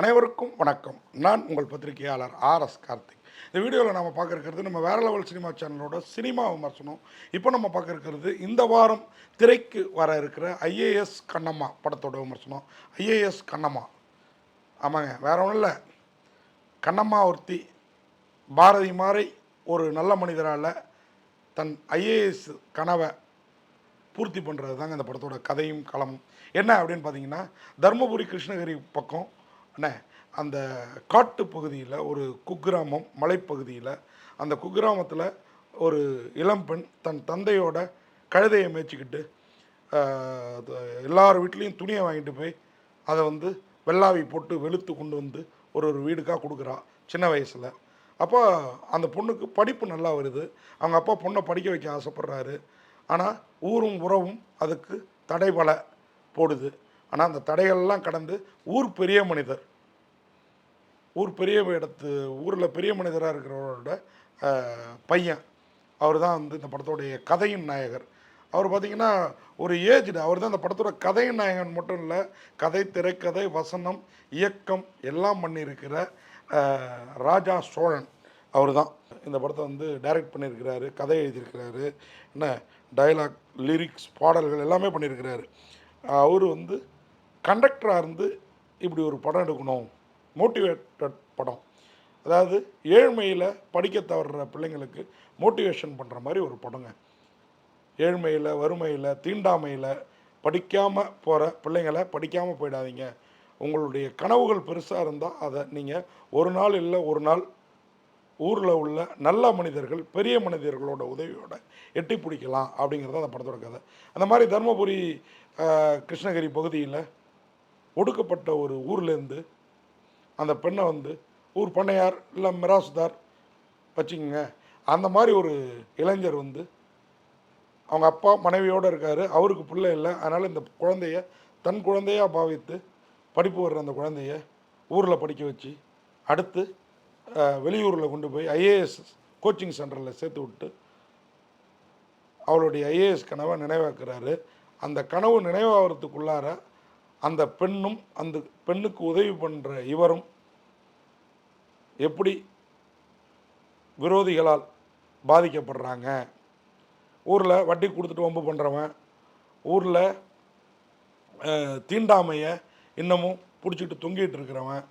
அனைவருக்கும் வணக்கம். நான் உங்கள் பத்திரிகையாளர் ஆர் எஸ் கார்த்திக். இந்த வீடியோவில் நம்ம பார்க்க இருக்கிறது நம்ம வேற லெவல் சினிமா சேனலோட சினிமா விமர்சனம். இப்போ நம்ம பார்க்க இருக்கிறது இந்த வாரம் திரைக்கு வர இருக்கிற ஐஏஎஸ் கண்ணம்மா படத்தோட விமர்சனம். ஐஏஎஸ் கண்ணம்மா. ஆமாங்க வேற ஒன்றும் இல்லை. கண்ணம்மா ஒருத்தி பாரதி மாதிரி ஒரு நல்ல மனிதரால் தன் ஐஏஎஸ் கனவை பூர்த்தி பண்ணுறது தாங்க இந்த படத்தோட கதையும் களமும். என்ன அப்படின்னு பார்த்தீங்கன்னா தருமபுரி கிருஷ்ணகிரி பக்கம் அண்ணே அந்த காட்டு பகுதியில் ஒரு குக்கிராமம் மலைப்பகுதியில் அந்த குக்கிராமத்தில் ஒரு இளம்பெண் தன் தந்தையோட கழுதையை மேய்ச்சிக்கிட்டு எல்லார் வீட்லேயும் துணியை வாங்கிட்டு போய் அதை வந்து வெள்ளாவி போட்டு வெளுத்து கொண்டு வந்து ஒரு ஒரு வீடுக்காக கொடுக்குறா சின்ன வயசில். அப்போ அந்த பொண்ணுக்கு படிப்பு நல்லா வருது. அவங்க அப்பா பொண்ணை படிக்க வைக்க ஆசைப்பட்றாரு. ஆனால் ஊரும் உறவும் அதுக்கு தடைபல போடுது. ஆனால் அந்த தடைகள்லாம் கடந்து ஊர் பெரிய மனிதர். ஊர் பெரிய இடத்து ஊரில் பெரிய மனிதராக இருக்கிறவரோட பையன். அவர் தான் வந்து இந்த படத்தோடைய கதையின் நாயகர். அவர் பார்த்தீங்கன்னா ஒரு ஏஜ்டு அவர் தான் இந்த படத்தோட கதையின் நாயகன் மட்டும் இல்லை கதை திரைக்கதை வசனம் இயக்கம் எல்லாம் பண்ணியிருக்கிற ராஜா சோழன். அவர் தான் இந்த படத்தை வந்து டைரக்ட் பண்ணியிருக்கிறாரு கதை எழுதியிருக்கிறாரு என்ன டயலாக் லிரிக்ஸ் பாடல்கள் எல்லாமே பண்ணியிருக்கிறாரு. அவர் வந்து கண்டக்டராக இருந்து இப்படி ஒரு படம் எடுக்கணும். மோட்டிவேட்டட் படம். அதாவது ஏழ்மையில் படிக்க தவறுற பிள்ளைங்களுக்கு மோட்டிவேஷன் பண்ணுற மாதிரி ஒரு படங்க. ஏழ்மையில் வறுமையில் தீண்டாமையில் படிக்காமல் போகிற பிள்ளைங்களை படிக்காமல் போயிடாதீங்க. உங்களுடைய கனவுகள் பெருசாக இருந்தால் அதை நீங்கள் ஒரு நாள் இல்லை ஒரு நாள் ஊரில் உள்ள நல்ல மனிதர்கள் பெரிய மனிதர்களோட உதவியோட எட்டி பிடிக்கலாம் அப்படிங்கிறது அந்த படத்தோட கதை. அந்த மாதிரி தருமபுரி கிருஷ்ணகிரி பகுதியில் ஒடுக்கப்பட்ட ஒரு ஊர்லேருந்து அந்த பெண்ணை வந்து ஊர் பண்ணையார் இல்லை மிராசுதார் வச்சுக்கோங்க. அந்த மாதிரி ஒரு இளைஞர் வந்து அவங்க அப்பா மனைவியோடு இருக்கார். அவருக்கு பிள்ளை இல்லை. அதனால் இந்த குழந்தைய தன் குழந்தையாக பாவித்து படிப்பு வர்ற அந்த குழந்தைய ஊரில் படிக்க வச்சு அடுத்து வெளியூரில் கொண்டு போய் ஐஏஎஸ் கோச்சிங் சென்டரில் சேர்த்து விட்டு அவளுடைய ஐஏஎஸ் கனவை நினைவாக்குறாரு. அந்த கனவு நினைவாகிறதுக்குள்ளார அந்த பெண்ணும் அந்த பெண்ணுக்கு உதவி பண்ணுற இவரும் எப்படி விரோதிகளால் பாதிக்கப்படுறாங்க? ஊரில் வட்டி கொடுத்துட்டு வம்பு பண்ணுறவன் ஊரில் தீண்டாமையை இன்னமும் பிடிச்சிட்டு தொங்கிட்டு இருக்கிறவன்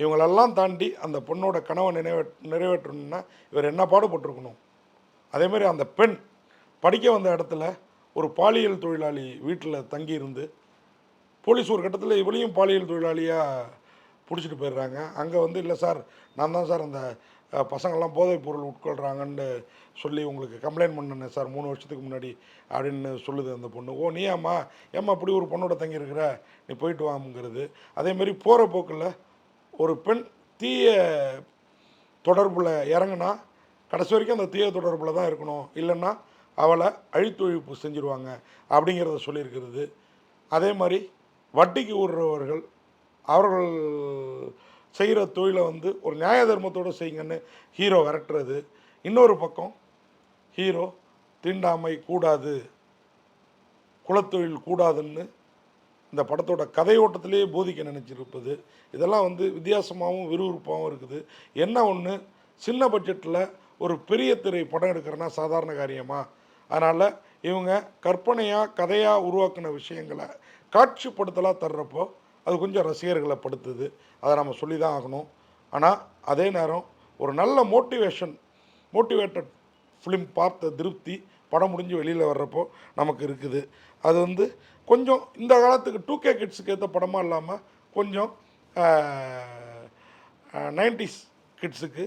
இவங்களெல்லாம் தாண்டி அந்த பொண்ணோட கனவை நிறைவே நிறைவேற்றணும்னா இவர் என்ன பாடுபட்டிருக்கணும்? அதேமாதிரி அந்த பெண் படிக்க வந்த இடத்துல ஒரு பாலியல் தொழிலாளி வீட்டில் தங்கியிருந்து போலீஸ் ஒரு கட்டத்தில் இவளையும் பாலியல் தொழிலாளியாக பிடிச்சிட்டு போயிடுறாங்க. அங்கே வந்து இல்லை சார் நான் தான் சார் அந்த பசங்கள்லாம் போதைப் பொருள் உட்கொள்கிறாங்கன்னு சொல்லி உங்களுக்கு கம்ப்ளைண்ட் பண்ணேன் சார் மூணு வருஷத்துக்கு முன்னாடி அப்படின்னு சொல்லுது அந்த பொண்ணு. ஓ நீயாம்மா? ஏம்மா அப்படி ஒரு பொண்ணோட தங்கியிருக்கிற? நீ போயிட்டு வாங்கிறது. அதேமாரி போகிற போக்கில் ஒரு பெண் தீய தொடர்பில் இறங்குனா கடைசி வரைக்கும் அந்த தீய தொடர்பில் தான் இருக்கணும். இல்லைன்னா அவளை அழித்தொழிப்பு செஞ்சுருவாங்க அப்படிங்கிறத சொல்லியிருக்கிறது. அதே மாதிரி வட்டிக்கு விடுறவர்கள் அவர்கள் செய்கிற தொழிலை வந்து ஒரு நியாய தர்மத்தோடு செய்யுங்கன்னு ஹீரோ விரட்டுறது. இன்னொரு பக்கம் ஹீரோ தீண்டாமை கூடாது குலத்தொழில் கூடாதுன்னு இந்த படத்தோட கதையோட்டத்திலேயே போதிக்க நினச்சிருப்பது. இதெல்லாம் வந்து வித்தியாசமாகவும் விறுவிறுப்பாகவும் இருக்குது. என்ன ஒன்று சின்ன பட்ஜெட்டில் ஒரு பெரிய திரை படம் எடுக்கிறனா சாதாரண காரியமாக அதனால் இவங்க கற்பனையாக கதையாக உருவாக்கின விஷயங்களை காட்சிப்படுத்தலாக தர்றப்போ அது கொஞ்சம் ரசிகர்களை படுத்துது. அதை நம்ம சொல்லி தான் ஆகணும். ஆனால் அதே நேரம் ஒரு நல்ல மோட்டிவேஷன் மோட்டிவேட்டட் ஃபிலிம் பார்த்த திருப்தி படம் முடிஞ்சு வெளியில் வர்றப்போ நமக்கு இருக்குது. அது வந்து கொஞ்சம் இந்த காலத்துக்கு டூ கே கிட்ஸுக்கு ஏற்ற படமாக இல்லாமல் கொஞ்சம் நைன்டிஸ் கிட்ஸுக்கு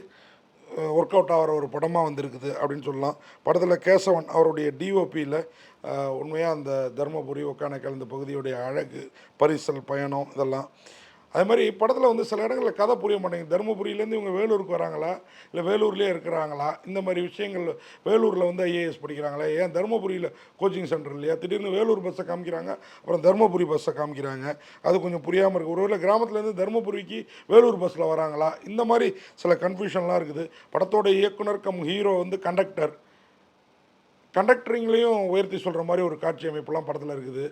ஒர்க் அவுட் ஆகிற ஒரு படமாக வந்திருக்குது அப்படின்னு சொல்லலாம். படத்தில் கேசவன் அவருடைய டிஓபியில் உண்மையாக அந்த தருமபுரி ஒக்கானக்கல் இந்த பகுதியுடைய அழகு பரிசல் பயணம் இதெல்லாம். அது மாதிரி படத்தில் வந்து சில இடங்களில் கதை புரிய மாட்டேங்குது. தருமபுரியிலேருந்து இவங்க வேலூருக்கு வராங்களா? இல்லை வேலூர்லேயே இருக்கிறாங்களா? இந்த மாதிரி விஷயங்கள் வேலூரில் வந்து ஐஏஎஸ் படிக்கிறாங்களா? ஏன் தருமபுரியில் கோச்சிங் சென்டர் இல்லையா? திடீர்னு வேலூர் பஸ்ஸை காமிக்கிறாங்க அப்புறம் தருமபுரி பஸ்ஸை காமிக்கிறாங்க. அது கொஞ்சம் புரியாமல் இருக்குது ஒருவேளை கிராமத்துலேருந்து தருமபுரிக்கு வேலூர் பஸ்ஸில் வராங்களா? இந்த மாதிரி சில கன்ஃபியூஷன்லாம் இருக்குது. படத்தோட இயக்குனர் கம் ஹீரோ வந்து கண்டக்டர் கண்டக்டரிங்லேயும் உயர்த்தி சொல்கிற மாதிரி ஒரு காட்சி அமைப்புலாம் படத்தில் இருக்குது.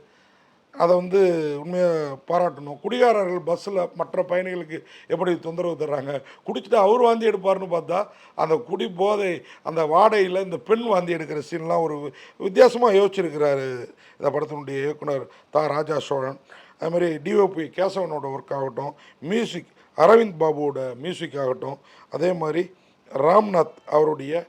அதை வந்து உண்மையாக பாராட்டணும். குடிகாரர்கள் பஸ்ஸில் மற்ற பயணிகளுக்கு எப்படி தொந்தரவு தர்றாங்க? குடிச்சிட்டு அவர் வாந்தி எடுப்பார்னு பார்த்தா அந்த குடி போதை அந்த வாடையில் இந்த பெண் வாந்தி எடுக்கிற சீன்லாம் ஒரு வித்தியாசமாக யோசிச்சிருக்கிறாரு இந்த படத்தினுடைய இயக்குனர் தா. ராஜா சோழன். அதுமாதிரி டிஓபி கேசவனோட ஒர்க் ஆகட்டும் மியூசிக் அரவிந்த் பாபுவோட மியூசிக் ஆகட்டும் அதே மாதிரி ராம்நாத் அவருடைய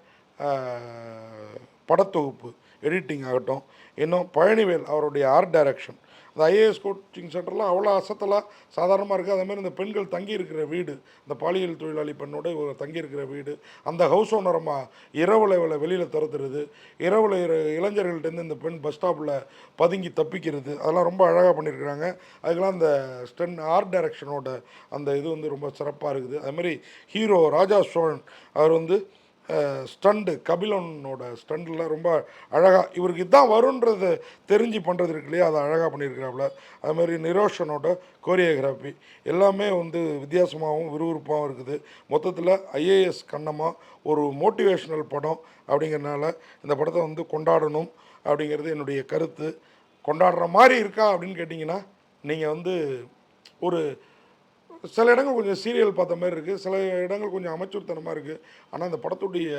படத்தொகுப்பு. எடிட்டிங் ஆகட்டும். இன்னும் பழனிவேல் அவருடைய ஆர்ட் டைரக்ஷன் அந்த ஐஏஎஸ் கோச்சிங் சென்டர்லாம் அவ்வளோ அசத்தலாக சாதாரணமாக இருக்குது அதேமாதிரி இந்த பெண்கள் தங்கியிருக்கிற வீடு இந்த பாலியல் தொழிலாளி பெண்ணோட ஒரு தங்கியிருக்கிற வீடு அந்த ஹவுஸ் ஓனரமாக இரவுல இவளை வெளியில் துரத்துறது இரவுல இர இளைஞர்கள்ட்டேருந்து இந்த பெண் பஸ் ஸ்டாப்பில் பதுங்கி தப்பிக்கிறது அதெல்லாம் ரொம்ப அழகாக பண்ணியிருக்கிறாங்க. அதுக்கெல்லாம் அந்த ஸ்டென் ஆர்ட் டைரக்ஷனோட அந்த இது வந்து ரொம்ப சிறப்பாக இருக்குது. அதுமாதிரி ஹீரோ ராஜா சோழன் அவர் வந்து ஸ்டண்டு கபிலனோட ஸ்டண்டில் ரொம்ப அழகாக இவருக்கு இதுதான் வரும்ன்றது தெரிஞ்சு பண்ணுறது இருக்கு இல்லையா? அதை அழகாக பண்ணியிருக்கிறாப்புல. அது மாதிரி நிரோஷனோட கோரியோகிராஃபி. எல்லாமே வந்து வித்தியாசமாகவும் விறுவிறுப்பாகவும் இருக்குது. மொத்தத்தில் ஐஏஎஸ் கண்ணம்மா ஒரு மோட்டிவேஷ்னல் படம் அப்படிங்கிறனால இந்த படத்தை வந்து கொண்டாடணும் அப்படிங்கிறது என்னுடைய கருத்து. கொண்டாடுற மாதிரி இருக்கா அப்படின்னு கேட்டிங்கன்னா நீங்கள் வந்து ஒரு சில இடங்கள் கொஞ்சம் சீரியல் பார்த்த மாதிரி இருக்குது சில இடங்கள் கொஞ்சம் அமைச்சூர்த்தனமாக இருக்குது ஆனால் அந்த படத்துடைய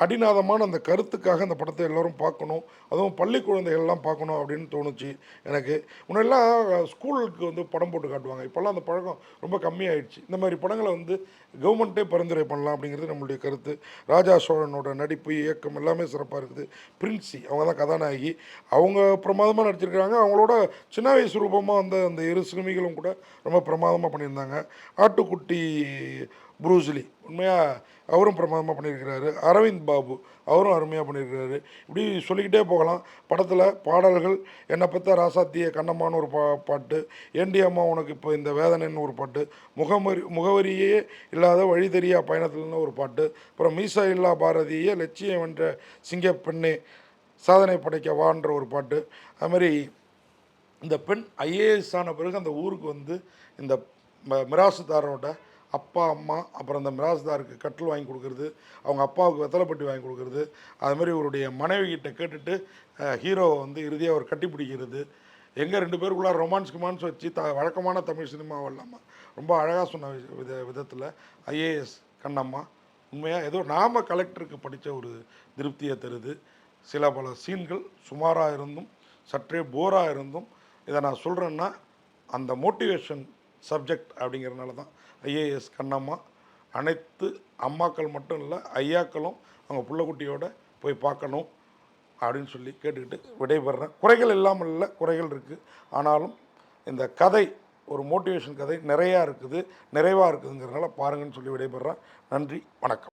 அடிநாதமான அந்த கருத்துக்காக அந்த படத்தை எல்லோரும் பார்க்கணும். அதுவும் பள்ளி குழந்தைகள்லாம் பார்க்கணும் அப்படின்னு தோணுச்சு எனக்கு. முன்னெல்லாம் ஸ்கூலுக்கு வந்து படம் போட்டு காட்டுவாங்க. இப்போல்லாம் அந்த பழக்கம் ரொம்ப கம்மியாயிடுச்சு. இந்த மாதிரி படங்களை வந்து கவர்மெண்ட்டே பரிந்துரை பண்ணலாம் அப்படிங்கிறது நம்மளுடைய கருத்து. ராஜா சோழனோட நடிப்பு இயக்கம் எல்லாமே சிறப்பாக இருக்குது. பிரின்சி அவங்க தான் கதாநாயகி. அவங்க பிரமாதமாக நடிச்சிருக்கிறாங்க. அவங்களோட சின்ன வயசு ரூபமாக வந்த அந்த இரு சிறுமிகளும் கூட ரொம்ப பிரமாதமாக பண்ணியிருந்தாங்க. ஆட்டுக்குட்டி ப்ரூஸ்லி உண்மையாக அவரும் பிரமாதமாக பண்ணியிருக்கிறாரு. அரவிந்த் பாபு அவரும் அருமையாக பண்ணியிருக்கிறாரு. இப்படி சொல்லிக்கிட்டே போகலாம். படத்தில் பாடல்கள் என்னை பற்ற ராசாத்திய கண்ணம்மான்னு ஒரு பா பாட்டு ஏண்டி அம்மா உனக்கு இப்போ இந்த வேதனைன்னு ஒரு பாட்டு முகமரி முகவரியே இல்லாத வழி தெரியா பயணத்தில்னு ஒரு பாட்டு அப்புறம் மீசா இல்லா பாரதியே லட்சியம் வென்ற சிங்கப்பெண்ணே சாதனை படைக்க வான்ற ஒரு பாட்டு. அதுமாதிரி இந்த பெண் ஐஏஎஸ் ஆன பிறகு அந்த ஊருக்கு வந்து இந்த ம- மிராசுதாரோட அப்பா அம்மா அப்புறம் அந்த மிராஸ்தாருக்கு கட்டில் வாங்கி கொடுக்குறது அவங்க அப்பாவுக்கு வெத்தலைப்பட்டி வாங்கி கொடுக்குறது அது மாதிரி இவருடைய மனைவிகிட்ட கேட்டுட்டு ஹீரோவை வந்து இறுதியாக அவர் கட்டி பிடிக்கிறது. எங்கே ரெண்டு பேருக்குள்ள ரொமான்ஸ் குமான்ஸ் வச்சு த வழக்கமான தமிழ் சினிமாவும் இல்லாமல் ரொம்ப அழகாக சொன்ன வித விதத்தில் ஐஏஎஸ் கண்ணம்மா உண்மையாக ஏதோ நாம கலெக்டருக்கு படித்த ஒரு திருப்தியை தருது. சில பல சீன்கள் சுமாராக இருந்தும் சற்றே போராக இருந்தும் இதை நான் சொல்கிறேன்னா அந்த மோட்டிவேஷன் சப்ஜெக்ட் அப்படிங்கிறனால தான் ஐஏஎஸ் கண்ணம்மா அனைத்து அம்மாக்கள் மட்டும் இல்லை ஐயாக்களும் அவங்க பிள்ளைக்குட்டியோட போய் பார்க்கணும் அப்படின்னு சொல்லி கேட்டுக்கிட்டு விடைபெறேன். குறைகள் இல்லாமல் இல்லை குறைகள் இருக்குது ஆனாலும் இந்த கதை ஒரு மோட்டிவேஷன் கதை நிறையா இருக்குது நிறைவாக இருக்குதுங்கிறனால பாருங்கன்னு சொல்லி விடைபெறேன். நன்றி வணக்கம்.